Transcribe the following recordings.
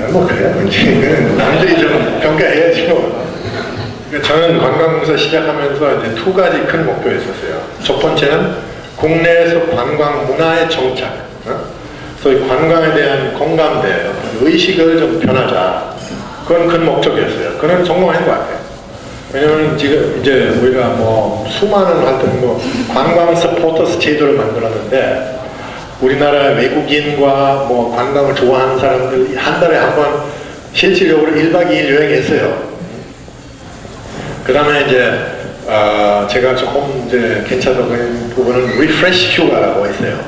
아, 뭐 그래요. 그건 남들이 좀 평가해야죠. 그러니까 저는 관광공사 시작하면서 이제 두 가지 큰 목표가 있었어요. 첫 번째는 국내에서 관광 문화의 정착. 어? 소위 관광에 대한 공감대, 의식을 좀 변하자. 그건 큰 목적이었어요. 그건 성공한 것 같아요. 왜냐면 지금 이제 우리가 뭐 수많은 활동, 뭐 관광 서포터스 제도를 만들었는데 우리나라 외국인과 뭐 관광을 좋아하는 사람들 한 달에 한 번 실질적으로 1박 2일 여행했어요. 그 다음에 이제, 어, 제가 조금 이제 하는 부분은 리프레시 휴가라고 있어요.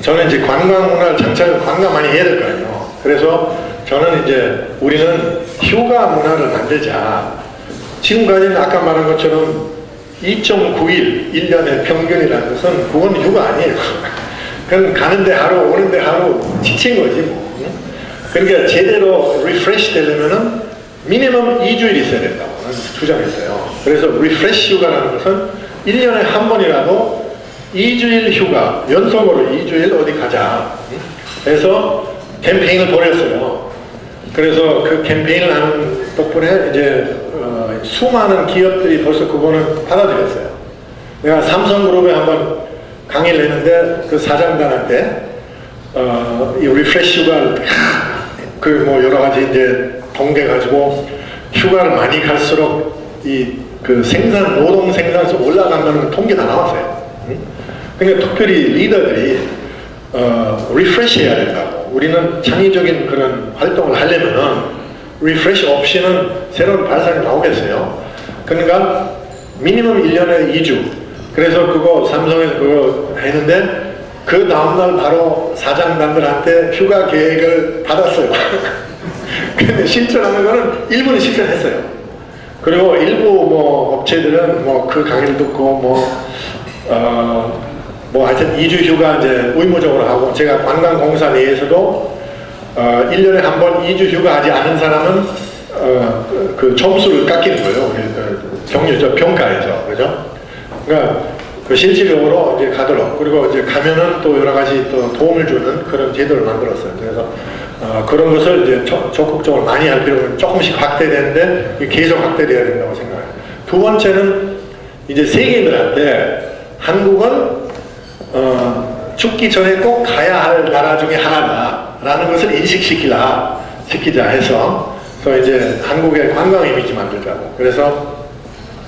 저는 이제 관광 문화를 장착을 관광 많이 해야 될 거 아니에요. 그래서 저는 이제 우리는 휴가 문화를 만들자. 지금까지는 아까 말한 것처럼 2.9일, 1년의 평균이라는 것은 그건 휴가 아니에요. 그건 가는데 하루, 오는데 하루 지친 거지 뭐. 응? 그러니까 제대로 리프레시 되려면은 미니멈 2주일 있어야 된다고 주장했어요. 그래서 리프레시 휴가라는 것은 1년에 한 번이라도 2주일 휴가, 연속으로 2주일 어디 가자. 응? 그래서 캠페인을 벌였어요. 그래서 그 캠페인을 하는 덕분에 이제 어, 수많은 기업들이 벌써 그거는 받아들였어요. 내가 삼성그룹에 한번 강의를 했는데 그 사장단한테 어, 이 리프레시 휴가를 그 뭐 여러 가지 이제 통계 가지고 휴가를 많이 갈수록 이 그 생산 노동 생산성 올라간다는 통계 다 나왔어요. 응? 그러니까 특별히 리더들이 어, 리프레시 해야 된다고. 우리는 창의적인 그런 활동을 하려면은 리프레시 없이는 새로운 발상이 나오겠어요. 그러니까 미니멈 1년에 2주. 그래서 그거 삼성에서 그거 했는데 그 다음날 바로 사장단들한테 휴가 계획을 받았어요. 근데 실천하는 거는 일부는 실천했어요. 그리고 일부 뭐 업체들은 뭐 그 강의를 듣고 뭐, 어, 뭐 하여튼 2주 휴가 이제 의무적으로 하고 제가 관광공사 내에서도 어, 1년에 한 번 2주 휴가 하지 않은 사람은 어, 그, 그 점수를 깎이는 거예요. 그 경유저 평가에서. 그죠? 그러니까 그 실질적으로 이제 가도록 그리고 이제 가면은 또 여러 가지 또 도움을 주는 그런 제도를 만들었어요. 그래서 어, 그런 것을 이제 적- 적극적으로 많이 할 필요는 조금씩 확대되는데 계속 확대돼야 된다고 생각해요. 두 번째는 이제 세계인들한테 한국은 어, 죽기 전에 꼭 가야 할 나라 중에 하나다라는 것을 인식시키라 시키자 해서 그래서 이제 한국의 관광 이미지 만들자고 그래서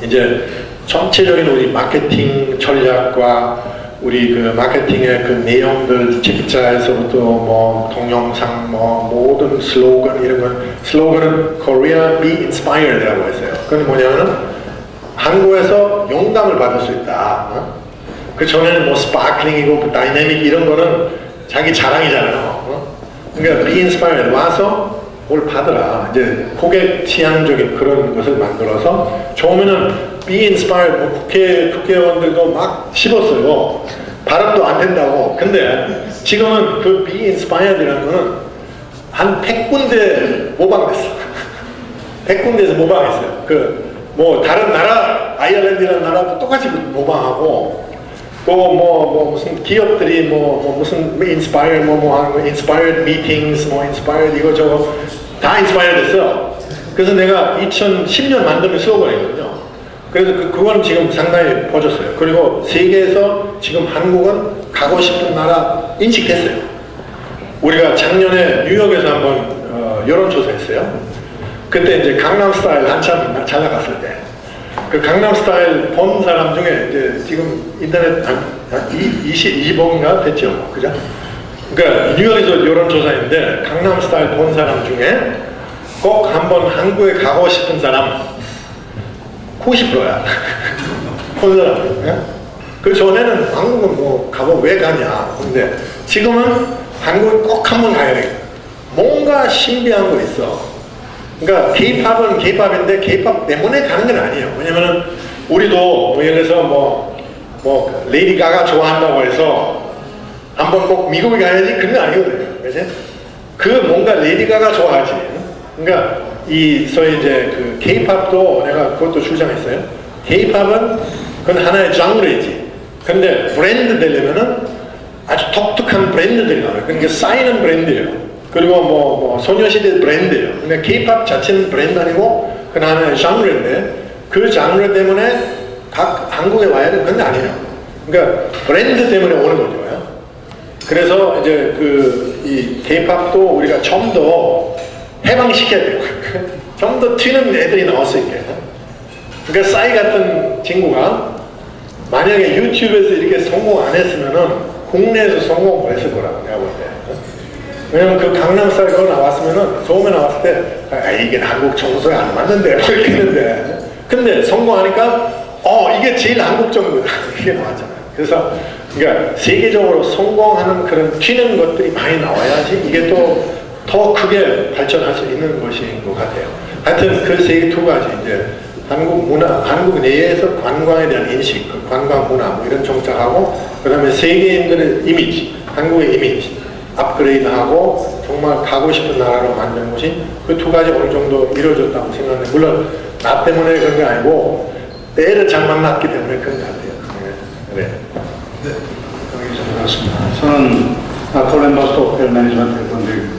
이제 전체적인 우리 마케팅 전략과 우리 그 마케팅의 그 내용들 책자에서부터 뭐 동영상 뭐 모든 슬로건 이런 건 슬로건은 Korea be inspired라고 했어요. 그건 뭐냐면은 한국에서 영감을 받을 수 있다. 어? 그 전에는 뭐 스파클링이고 다이내믹 이런 거는 자기 자랑이잖아요. 어? 그러니까 be inspired 와서 뭘 받으라. 이제 고객 취향적인 그런 것을 만들어서 처음에는 be inspired 뭐 국회 국회의원들도 막 씹었어요. 발음도 안 된다고. 근데 지금은 그 be inspired이라는 거는 한 100군데 모방됐어. 100군데에서 모방했어요. 그 뭐 다른 나라 아이르란드라는 나라도 똑같이 모방하고 또뭐뭐 무슨 기업들이 뭐, 뭐 무슨 인스파이어 뭐뭐 하는 거 인스파이어드 미팅스 뭐 인스파이어드 이거 저거 다 인스파이어 됐어. 그래서 내가 2010년 만드는 슬로건이거든요. 그래서 그, 그건 지금 상당히 퍼졌어요. 그리고 세계에서 지금 한국은 가고 싶은 나라 인식됐어요. 우리가 작년에 뉴욕에서 한번 어, 여론조사 했어요. 그때 이제 강남 스타일 한참 잘 나갔을 때. 그 강남 스타일 본 사람 중에 이제 지금 인터넷 한, 한 20, 20억인가 됐죠. 그죠? 그러니까 뉴욕에서 여론조사인데 강남 스타일 본 사람 중에 꼭 한번 한국에 가고 싶은 사람 90%야. 본 사람. 예? 그 전에는 한국은 뭐 가보 왜 가냐. 근데 지금은 한국에 꼭 한번 가야 돼. 뭔가 신비한 거 있어. 그러니까 K-팝은 K-팝인데 K-팝 때문에 가는 건 아니에요. 왜냐면은 우리도 뭐 예를 들어서 뭐, 뭐 레이디 가가 좋아한다고 해서 한번 꼭 미국에 가야지 그런 거 아니거든요. 그지? 그 뭔가 레이디 가가 좋아하지. 그러니까 이 소위 이제 그 K-팝도 내가 그것도 주장했어요. K-팝은 그건 하나의 장르이지. 근데 브랜드 되려면은 아주 독특한 브랜드들이 나와요. 그러니까 쌓이는 브랜드예요. 그리고 뭐, 뭐 소녀시대 브랜드예요. 그러니까 K-팝 자체는 브랜드 아니고 그 하나의 장르인데 그 장르 때문에 각 한국에 와야 되는 건 아니에요. 그러니까 브랜드 때문에 오는 거죠. 그래서 이제 그 이 K-팝도 우리가 좀 더 해방시켜야 돼요. 좀 더 튀는 애들이 있게. 그러니까 싸이 같은 친구가 만약에 유튜브에서 이렇게 성공 안 했으면은 국내에서 성공 못 했을 거라고 내가 볼 때. 왜냐면 그 강남 스타일 그거 나왔으면은 처음에 나왔을 때 아, 이게 한국 정서에 안 맞는데 뭐 이렇게 했는데 근데 성공하니까 어 이게 제일 한국 정서다 이게 나왔잖아요. 그래서 그러니까 세계적으로 성공하는 그런 튀는 것들이 많이 나와야지 이게 또 더 크게 발전할 수 있는 것인 것 같아요. 하여튼 그 세 두 가지 이제 한국 문화, 한국 내에서 관광에 대한 인식, 그 관광 문화 뭐 이런 정착하고 그다음에 세계인들의 이미지, 한국의 이미지 업그레이드하고 정말 가고 싶은 나라로 만드는 것이 그 두 가지 어느 정도 이루어졌다고 생각하는데 물론 나 때문에 그런 게 아니고 때를 잘 만났기 때문에 그런 것 같아요. 네. 네. 네. 저는 아콜렌버스터 호텔 매니지먼트 건드립니다.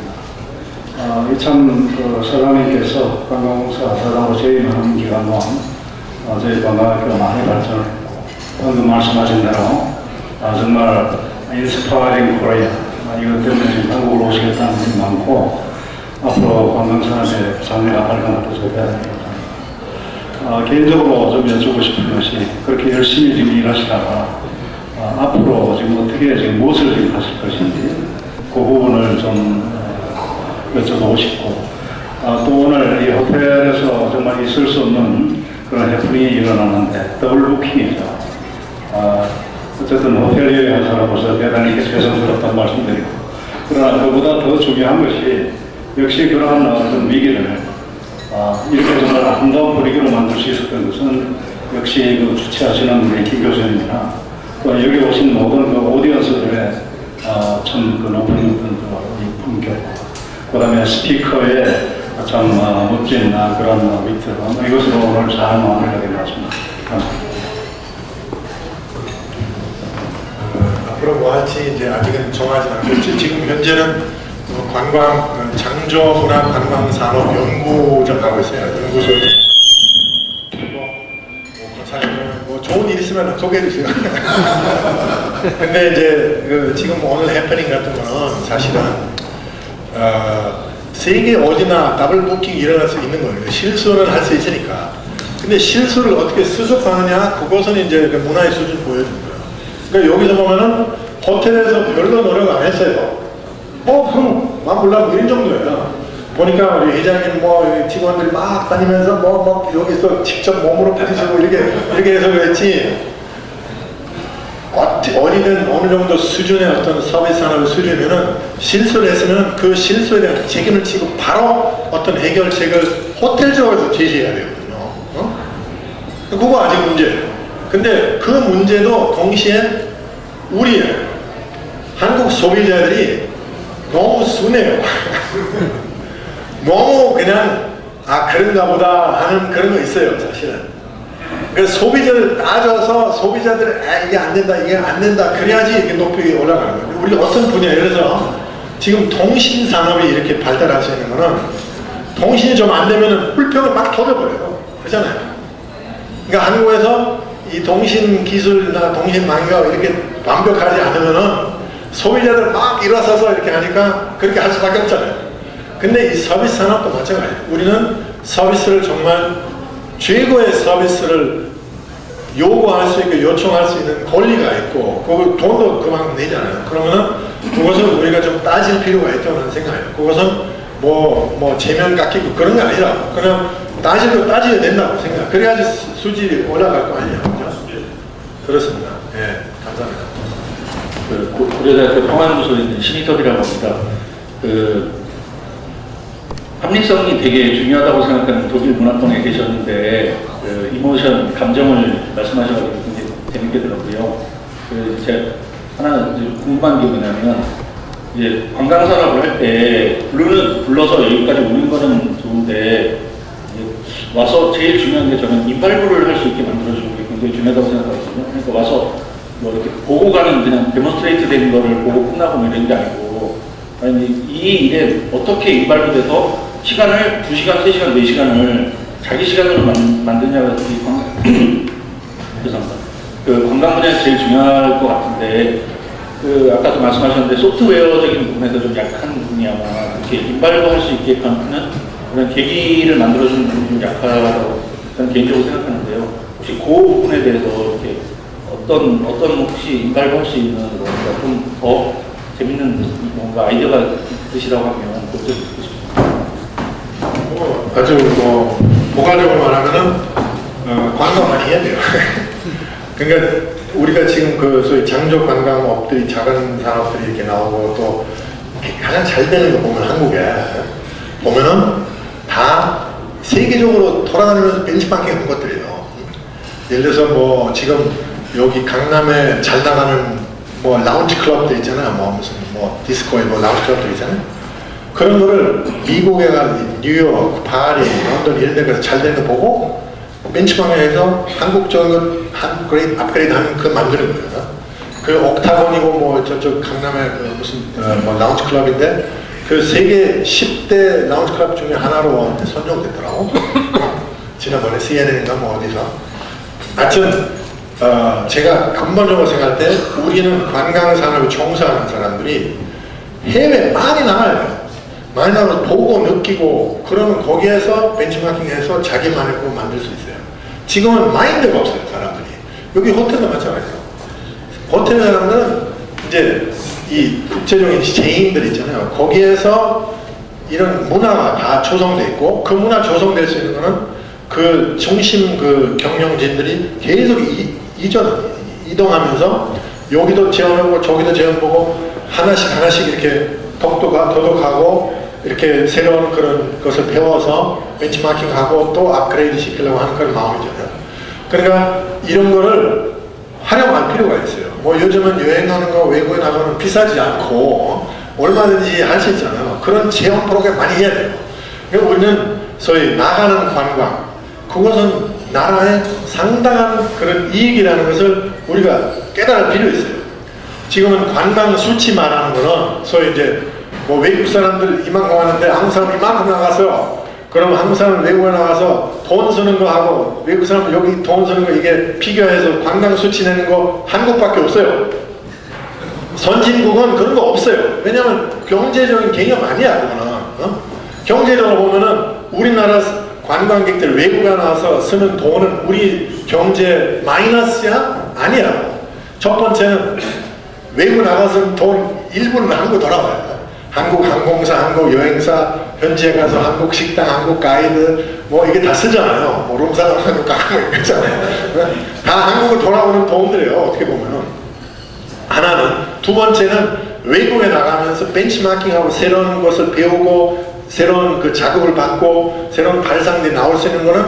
어, 이참 그 사장님께서 관광공사 사장으로 재임하는 기간 동안 어, 저희 관광학교가 많이 발전을 했고 방금 말씀하신 대로 아, 정말 인스파이링 코리아 아, 이것 때문에 지금 한국으로 오시겠다는 분이 많고 앞으로 관광산업의 장래가 것도 저해야 됩니다. 어, 개인적으로 좀 여쭈고 싶은 것이 그렇게 열심히 지금 일하시다가 어, 앞으로 지금 어떻게 지금 무엇을 지금 하실 것인지 그 부분을 좀 어, 여쭤보고 싶고 아, 또 오늘 이 호텔에서 정말 있을 수 없는 그런 해프닝이 일어나는데 더블 부킹이죠. 아, 어쨌든 호텔 여행한 사람으로서 대단히 죄송스럽다는 말씀드리고 그러나 그보다 더 중요한 것이 역시 그러한 어떤 위기를 아, 이렇게 정말 아름다운 분위기로 만들 수 있었던 것은 역시 그 주최하시는 우리 김 교수님이나 또 여기 오신 모든 그 오디언스들의 아, 참그 높은 어떤 그이 품격, 그 다음에 스피커의 참 아, 멋진 아, 그런 아, 위트, 아, 이것으로 오늘 잘 같습니다. 감사합니다. 앞으로 뭐 할지 이제 아직은 정하지 않고. 지금 현재는 어, 관광 어, 장조 문화 관광 산업 연구점 하고 있어요. 연구소. 뭐, 뭐뭐 소개해 주세요. 근데 이제 그 지금 오늘 해프닝 같은 거는 사실은 어, 세계 어디나 더블 부킹 일어날 수 있는 거예요. 실수는 할 수 있으니까. 근데 실수를 어떻게 수습하느냐 그것은 이제 그 문화의 수준 보여주는 거예요. 그러니까 여기서 보면은 호텔에서 별로 노력 안 했어요. 뭐 그럼 막 몰라 이런 정도예요. 보니까 우리 회장님 뭐 직원들 막 다니면서 뭐, 뭐 여기서 직접 몸으로 부딪히고 이렇게 이렇게 해서 그랬지. 어디든 어느 정도 수준의 어떤 산업의 수준이면은 했으면 그 실수에 대한 책임을 지고 바로 어떤 해결책을 호텔적으로 제시해야 되거든요. 어? 그거 아직 문제예요. 근데 그 문제도 동시에 우리 한국 소비자들이 너무 순해요. 너무 그냥 아 그런가 보다 하는 그런 거 있어요 사실은. 그 소비자를 따져서 소비자들 아 이게 안 된다 이게 안 된다 그래야지 이게 높이 올라가는 거예요. 우리 어떤 분야 들어서 지금 통신 산업이 이렇게 발달할 수 있는 거는 통신이 좀 안 되면은 불평을 막 터져버려요. 그렇잖아요. 그러니까 한국에서 이 통신 기술이나 통신 망가 이렇게 완벽하지 않으면은 소비자들 막 일어서서 이렇게 하니까 그렇게 할 수밖에 없잖아요. 근데 이 서비스 산업도 마찬가지예요. 우리는 서비스를 정말 최고의 서비스를 요구할 수 있고 요청할 수 있는 권리가 있고 그 돈도 그만큼 내잖아요. 그러면은 그것을 우리가 좀 따질 필요가 있다고 생각해요. 그것은 뭐, 뭐, 제면 깎이고 그런 게 아니라 그냥 따지고 따져야 된다고 생각해요. 그래야지 수- 수질이 올라갈 거 아니에요. 그죠? 그렇습니다. 예, 감사합니다. 그 고- 고려대학교 평안부소에 있는 신희섭이라고 합니다. 그 합리성이 되게 중요하다고 생각하는 독일 문화권에 계셨는데 그 이모션 감정을 말씀하셔가지고 굉장히 재밌게 들었고요. 그 제가 하나 궁금한 게 뭐냐면 이제 관광 산업을 할때 불르는 불러서 여기까지 오는 거는 좋은데 와서 제일 중요한 게 저는 이발부를 할 수 있게 만들어주는 게 굉장히 중요하다고 생각하거든요. 그러니까 와서 뭐 이렇게 보고 가는 그냥 데몬스트레이트 되는 거를 보고 끝나고 뭐 이런 게 아니고 아니 이 일에 어떻게 인발부 돼서 시간을 2시간, 3시간, 4시간을 자기 시간으로 만, 만드냐가 이 관, 죄송합니다. 그 관광 분야에서 제일 중요할 것 같은데 그 아까도 말씀하셨는데 소프트웨어적인 부분에서 좀 약한 부분이 아마 그렇게 인발부 할수 있게 하는 그런 계기를 만들어주는 부분이 좀 약하다고 저는 개인적으로 생각하는데요. 혹시 그 부분에 대해서 이렇게 어떤 어떤 혹시 인발부 할수 있는 뭔가 좀 더 재밌는 뭔가 아이디어가 있으시다고 하면 그것 아주 뭐 모가적으로 말하면은 어, 관광 많이 해야 돼요. 그러니까 우리가 지금 그 소위 장조 관광업들이 작은 산업들이 이렇게 나오고 또 가장 잘 되는 거 보면 한국에 보면은 다 세계적으로 돌아다니면서 벤치마킹 한 것들이에요. 예를 들어서 뭐 지금 여기 강남에 잘 나가는 뭐 라운지 클럽들 있잖아요. 뭐 무슨 뭐 디스코에 뭐 라운지 클럽들 있잖아요. 그런 거를 미국에 간 뉴욕, 파리, 런던 이런 데 가서 잘 되는 거 보고 벤치마킹해서 한국적인 업그레이드, 업그레이드 하는 그 만드는 거예요. 그 옥타곤이고 뭐 저쪽 강남에 그 무슨 어, 뭐 라운지 클럽인데 그 세계 10대 라운지 클럽 중에 하나로 선정됐더라고. 지난번에 CNN인가 뭐 어디서. 하여튼 어, 제가 근본적으로 생각할 때 우리는 관광 산업에 종사하는 사람들이 해외 많이 나가야 돼요. 나가서 보고 느끼고 그러면 거기에서 벤치마킹해서 자기만의 거 만들 수 있어요. 지금은 마인드가 없어요 사람들이. 여기 호텔도 마찬가지예요. 호텔 사람들은 이제 이 국제적인 제인들 있잖아요. 거기에서 이런 문화가 다 조성돼 있고 그 문화 조성될 수 있는 거는 그 중심 그 경영진들이 계속 이, 이전 이동하면서 여기도 제안하고 저기도 제안 보고 하나씩 하나씩 이렇게 독도가 도덕하고 이렇게 새로운 그런 것을 배워서 벤치마킹하고 또 업그레이드 시키려고 하는 그런 마음이잖아요. 그러니까 이런 거를 활용할 필요가 있어요. 뭐 요즘은 여행 가는 거 외국에 나가면 비싸지 않고 얼마든지 할 수 있잖아요. 그런 체험 프로그램 많이 해야 돼요. 그러니까 우리는 소위 나가는 관광, 그것은 나라에 상당한 그런 이익이라는 것을 우리가 깨달을 필요 있어요. 지금은 관광 수치 말하는 거는 소위 이제 뭐 외국 사람들 이만큼 왔는데 한국 사람 이만큼 나가서 그럼 한국 사람 외국에 나가서 돈 쓰는 거 하고 외국 사람 여기 돈 쓰는 거 이게 비교해서 관광 수치 내는 거 한국밖에 없어요. 선진국은 그런 거 없어요. 왜냐하면 경제적인 개념 아니야 그거는. 어? 경제적으로 보면은 우리나라 관광객들 외국에 나와서 쓰는 돈은 우리 경제 마이너스야? 아니야. 첫 번째는 외국 나가서 돈 일부는 한국 돌아와요. 한국 항공사, 한국 여행사, 현지에 가서 한국 식당, 한국 가이드, 뭐 이게 다 쓰잖아요. 뭐 룸사람 한국 가고 있잖아요. 다 한국을 돌아오는 돈들이에요. 어떻게 보면은. 하나는 두 번째는 외국에 나가면서 벤치마킹하고 새로운 것을 배우고 새로운 그 자극을 받고 새로운 발상들이 나올 수 있는 거는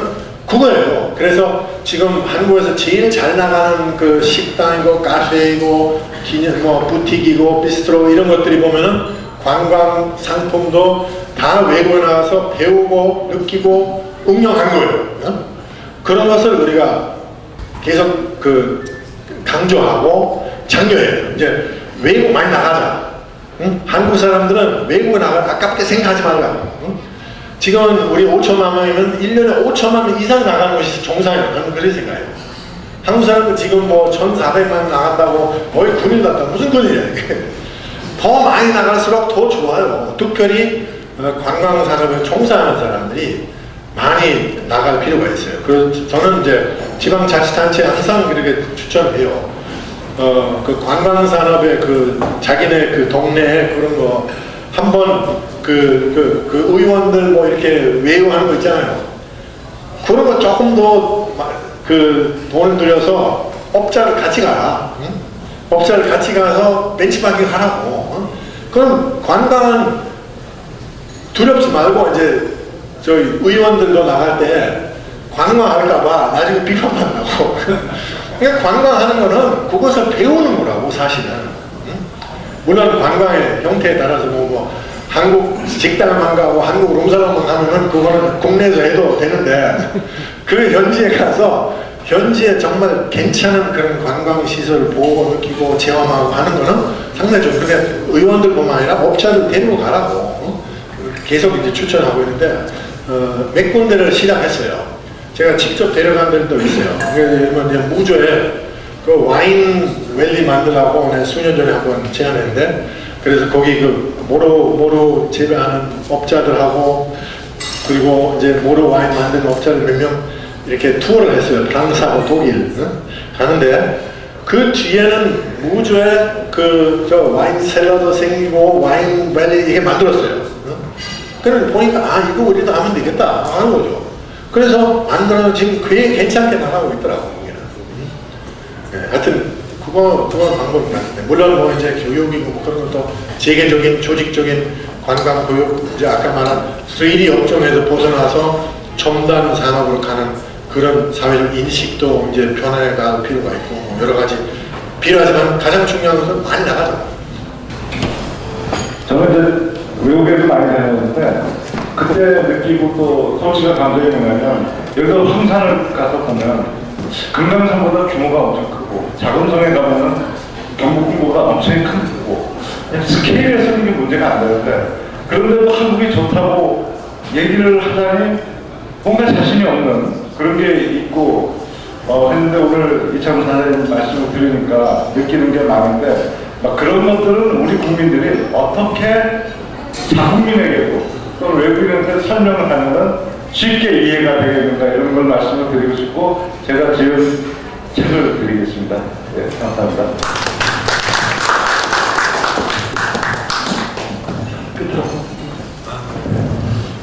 그거예요. 그래서 지금 한국에서 제일 잘 나가는 그 식당이고 카페이고 기념 뭐 부틱이고 비스트로 이런 것들이 보면은 관광 상품도 다 외국에 나가서 배우고 느끼고 응용한 거예요. 어? 그런 것을 우리가 계속 그 강조하고 장려해요. 이제 외국 많이 나가자. 응? 한국 사람들은 외국에 나가 아깝게 생각하지 말라. 응? 지금은 우리 5천만 명이면 1년에 5천만 명 이상 나가는 것이 정상이에요. 저는 그렇게 생각해요. 한국 사람들 지금 뭐 1,400만 명 나간다고 거의 군인 같다. 무슨 군인이야 이게. 더 많이 나갈수록 더 좋아요. 특별히 어, 관광 산업에 종사하는 사람들이 많이 나갈 필요가 있어요. 그래서 저는 이제 지방자치단체에 항상 그렇게 추천해요. 어, 그 관광산업의 그 자기네 그 동네에 그런 거 한번 그, 그, 그 의원들 뭐 이렇게 외유하는 거 있잖아요. 그런 거 조금 더 그 돈을 들여서 업자를 같이 가라. 응? 업자를 같이 가서 벤치마킹 하라고. 응? 그럼 관광은 두렵지 말고 이제 저희 의원들도 나갈 때 관광할까봐 나중에 비판받는다고. 그러니까 관광하는 거는 그것을 배우는 거라고 사실은. 응? 물론 관광의 형태에 따라서 뭐, 뭐 한국 식당만 가고 한국 룸사롱만 가면은 그거는 국내에서 해도 되는데 그 현지에 가서 현지에 정말 괜찮은 그런 관광 시설을 보고 느끼고 체험하고 하는 거는 상당히 좀 그래 의원들뿐만 아니라 업자들 데리고 가라고 어? 계속 이제 추천하고 있는데 어, 몇 군데를 시작했어요. 제가 직접 데려간 데도 있어요. 그러면 이제 무조에 그 와인 웰리 만들라고 수년 전에 한번 제안했는데 그래서 거기 그 모로 모로 재배하는 업자들하고 그리고 이제 모로 와인 만드는 업자들 몇 명 이렇게 투어를 했어요. 프랑스하고 독일 응? 가는데 그 뒤에는 무주에 그 저 와인 셀러도 생기고 와인 밸리 이게 만들었어요. 응? 그래서 보니까 아 이거 우리도 하면 되겠다 하는 거죠. 그래서 만들어서 지금 꽤 괜찮게 나가고 있더라고 그거 그건 방법인 것 같은데 물론 뭐 이제 교육이고 뭐 그런 것도 세계적인 조직적인 관광 교육 이제 아까 말한 3D 업종에서 벗어나서 첨단 산업으로 가는 그런 사회적 인식도 이제 변화해갈 필요가 있고 뭐 여러 가지 필요하지만 가장 중요한 것은 많이 나가자. 저는 이제 외국에도 많이 다녔는데 그때 느끼고 또 솔직한 감정이 뭐냐면 여기서 황산을 가서 보면 금강산보다 규모가 엄청 크 고 자금성에 가면은 경북중보다 엄청 큰 그냥 스케일에서는 이게 문제가 안 되는데 그런데도 한국이 좋다고 얘기를 하다니 뭔가 자신이 없는 그런 게 있고 어, 했는데 오늘 이참 사장님 말씀을 들으니까 느끼는 게 많은데 막 그런 것들은 우리 국민들이 어떻게 자국민에게도 또 외국인한테 설명을 하면은 쉽게 이해가 되겠는가 이런 걸 말씀을 드리고 싶고 제가 지은 책을 드리겠습니다. 네, 감사합니다.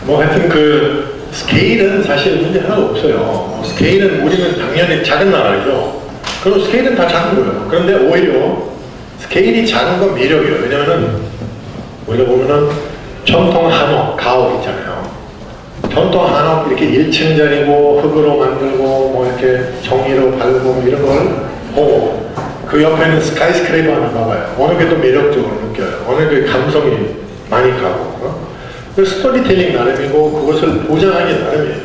뭐 하여튼 그 스케일은 사실 문제 하나도 없어요. 뭐 스케일은 우리는 당연히 작은 나라죠. 그럼 스케일은 다 작은 거예요. 그런데 오히려 스케일이 작은 건 매력이에요. 왜냐면은 우리가 보면은 전통 한옥, 가옥 있잖아요. 전통 한옥 이렇게 1층짜리고 흙으로 만들고 뭐 이렇게 종이로 발고 뭐 이런 걸 보고 그 옆에는 스카이스크레이퍼 하나 봐봐요. 어느 게 더 매력적으로 느껴요. 어느 게 감성이 많이 가고. 어? 그 스토리텔링 나름이고 그것을 보장하기 나름이에요.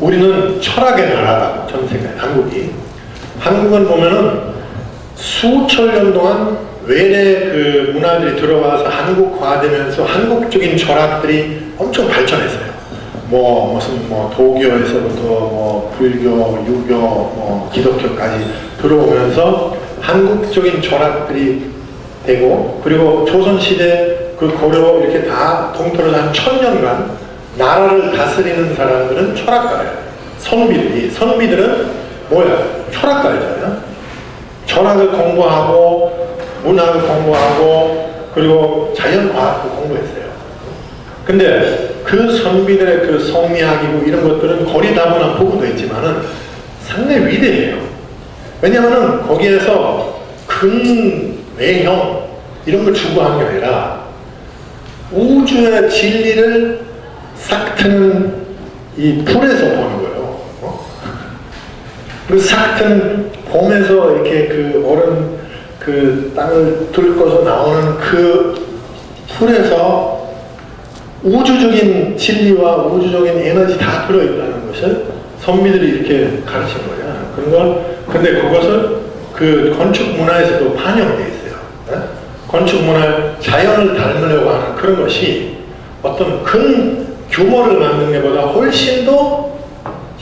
우리는 철학의 나라다. 저는 생각해요. 한국이. 한국은 보면은 수천 년 동안 외래 그 문화들이 들어와서 한국화되면서 한국적인 철학들이 엄청 발전했어요. 뭐 무슨 뭐 도교에서부터 뭐 불교, 유교, 뭐 기독교까지 들어오면서 한국적인 철학들이 되고 그리고 조선 시대 그 고려 이렇게 다 통틀어서 한 천년간 나라를 다스리는 사람들은 철학가예요. 선비들이 선비들은 뭐야? 철학가잖아요. 철학을 공부하고 문학을 공부하고 그리고 자연과학도 공부했어요. 근데 그 선비들의 그 성리학이고 이런 것들은 거리 다문한 부분도 있지만은 상당히 위대해요. 왜냐하면은 거기에서 큰 외형 이런 걸 추구한 게 아니라 우주의 진리를 싹 트는 이 풀에서 보는 거예요. 어? 그싹 트는 봄에서 이렇게 그 얼음 그 땅을 뚫고서 나오는 그 풀에서 우주적인 진리와 우주적인 에너지 다 들어있다는 것을 선비들이 이렇게 가르친 거야. 그런 걸, 근데 그것을 그 건축 문화에서도 반영되어 있어요. 네? 건축 문화, 자연을 닮으려고 하는 그런 것이 어떤 큰 규모를 만드는 것보다 훨씬 더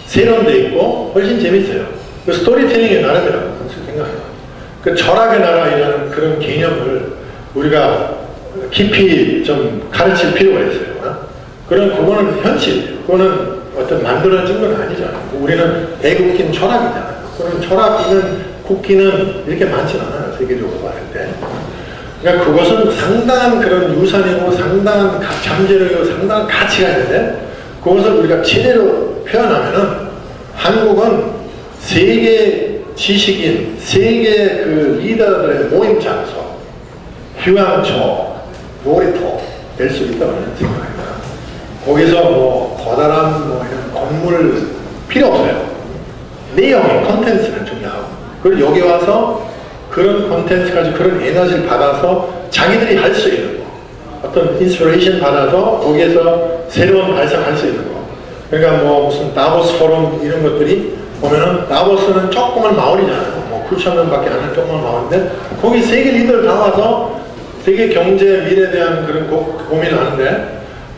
세련돼 있고 훨씬 재밌어요. 그 스토리텔링의 나름이라고 생각해요. 그 철학의 나라이라는 그런 개념을 우리가 깊이 좀 가르칠 필요가 있어요. 어? 그런 그거는 현실이에요. 그거는 어떤 만들어진 건 아니잖아요. 우리는 대국민 철학이잖아요. 그런 철학 있는 국기는 이렇게 많지 않아요. 세계적으로 봤을 때. 그러니까 그것은 상당한 그런 유산이고 상당한 가- 잠재력이고 상당한 가치가 있는데 그것을 우리가 제대로 표현하면은 한국은 세계 지식인, 세계 그 리더들의 모임 장소, 휴양처, 놀이터 될 수 있다고 저는 생각합니다. 거기서 뭐 커다란 뭐 이런 건물 필요 없어요. 내용이 컨텐츠는 중요하고. 그리고 여기 와서 그런 컨텐츠까지 그런 에너지를 받아서 자기들이 할 수 있는 거. 어떤 인스피레이션 받아서 거기에서 새로운 발상할 수 있는 거. 그러니까 뭐 무슨 다보스 포럼 이런 것들이 보면은 다보스는 조그만 마을이잖아요. 뭐 9천 명밖에 안 되는 조그만 마을인데 거기 세계 리더를 다 와서 세계 경제 미래에 대한 그런 고, 고민을 하는데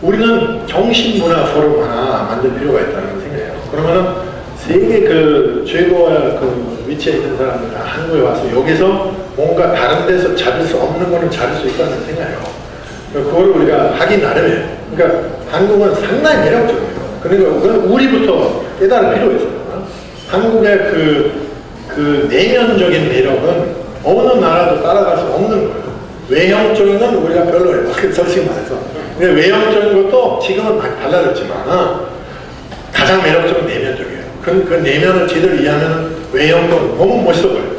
우리는 정신문화 포럼 하나 만들 필요가 있다는 생각해요. 그러면은 세계 그 최고의 그 위치에 있는 사람들 다 한국에 와서 여기서 뭔가 다른 데서 찾을 수 없는 거는 찾을 수 있다는 생각해요. 그걸 우리가 하기 나름이에요. 그러니까 한국은 상당히 매력적이에요. 그러니까 우리부터 깨달을 필요가 있어요. 한국의 그, 그 내면적인 매력은 어느 나라도 따라갈 수 없는 거예요. 외형적인 건 우리가 별로예요. 솔직히 말해서. 외형적인 것도 지금은 많이 달라졌지만 가장 매력적인 내면적이에요. 그, 그 내면을 제대로 이해하면 외형도 너무 멋있어 보여요.